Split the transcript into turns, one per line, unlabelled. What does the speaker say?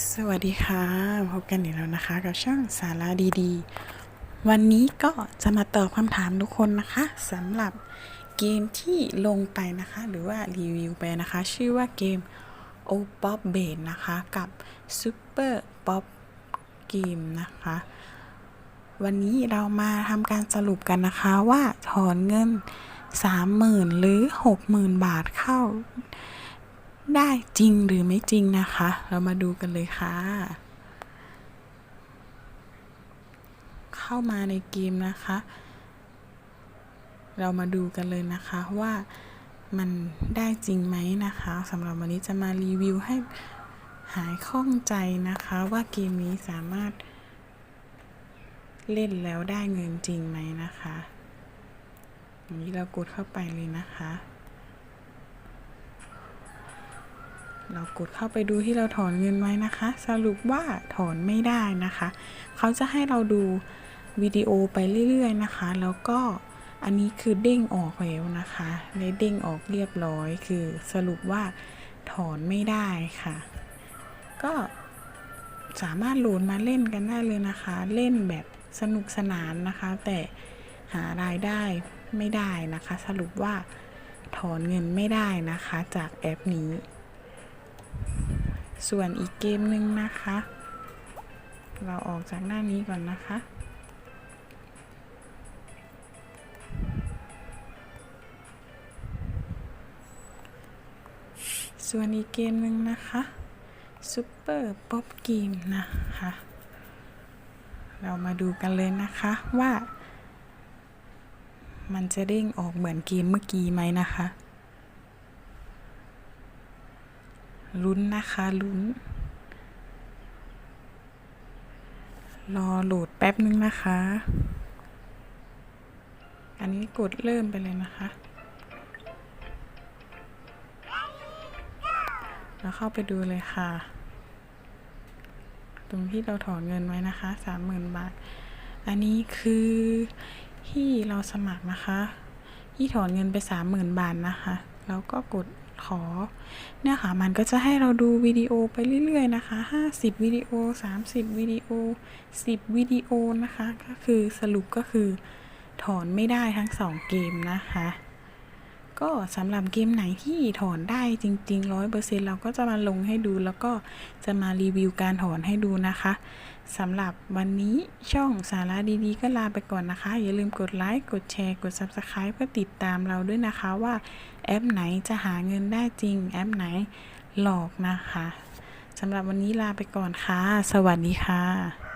สวัสดีค่ะ พบกันอีกแล้วนะคะ กับช่องสาระดีๆ วันนี้ก็จะมาตอบคำถามทุกคนนะคะสำหรับเกมที่ลงไปนะคะ หรือว่ารีวิวไปนะคะ ชื่อว่าเกม o p o p b a s นะคะ กับ Super Pop Game นะคะ วันนี้เรามาทำการสรุปกันนะคะว่าถอนเงิน 30,000 หรือ 60,000 บาทเข้า ได้จริงหรือไม่จริงนะคะ เรามาดูกันเลยค่ะ เข้ามาในเกมนะคะ เรามาดูกันเลยนะคะว่ามันได้จริงไหมนะคะสำหรับวันนี้จะมารีวิวให้หายข้องใจนะคะว่าเกมนี้สามารถเล่นแล้วได้เงินจริงไหมนะคะอย่างนี้เรากดเข้าไปเลยนะคะ เรากดเข้าไปดูที่เราถอนเงินไว้นะคะ สรุปว่าถอนไม่ได้นะคะ เขาจะให้เราดูวิดีโอไปเรื่อยๆนะคะ แล้วก็อันนี้คือเด้งออกแล้วนะคะในเด้งออกเรียบร้อยคือสรุปว่าถอนไม่ได้ค่ะ ก็สามารถโหลดมาเล่นกันได้เลยนะคะ เล่นแบบสนุกสนานนะคะ แต่หารายได้ไม่ได้นะคะ สรุปว่าถอนเงินไม่ได้นะคะจากแอปนี้ ส่วนอีกเกมหนึ่งนะคะ เราออกจากหน้านี้ก่อนนะคะ ส่วนอีกเกมหนึ่งนะคะ Super Pop Game นะคะ เรามาดูกันเลยนะคะว่า มันจะเด้งออกเหมือนเกมเมื่อกี้ไหมนะคะ ลุ้นนะคะลุ้น รอโหลดแป๊บนึงนะคะ อันนี้กดเริ่มไปเลยนะคะ แล้วเข้าไปดูเลยค่ะ ตรงที่เราถอนเงินไว้นะคะสามหมื่นบาท อันนี้คือที่เราสมัครนะคะ ที่ถอนเงินไปสามหมื่นบาทนะคะ แล้วก็กด ขอ เนี่ยค่ะมันก็จะให้เราดูวิดีโอไปเรื่อยๆนะคะ50วิดีโอ 30วิดีโอ 10วิดีโอนะคะก็คือสรุปก็คือถอนไม่ได้ทั้ง 2 เกมนะคะ ก็สำหรับเกมไหนที่ถอนได้จริงๆ100%เราก็จะมาลงให้ดูแล้วก็จะมารีวิวการถอนให้ดูนะคะ สำหรับวันนี้ช่องสาระดีๆ ก็ลาไปก่อนนะคะ อย่าลืมกดไลค์ กดแชร์ กด Subscribe เพื่อติดตามเราด้วยนะคะว่าแอปไหนจะหาเงินได้จริง แอปไหนหลอกนะคะสำหรับวันนี้ลาไปก่อนค่ะ สวัสดีค่ะ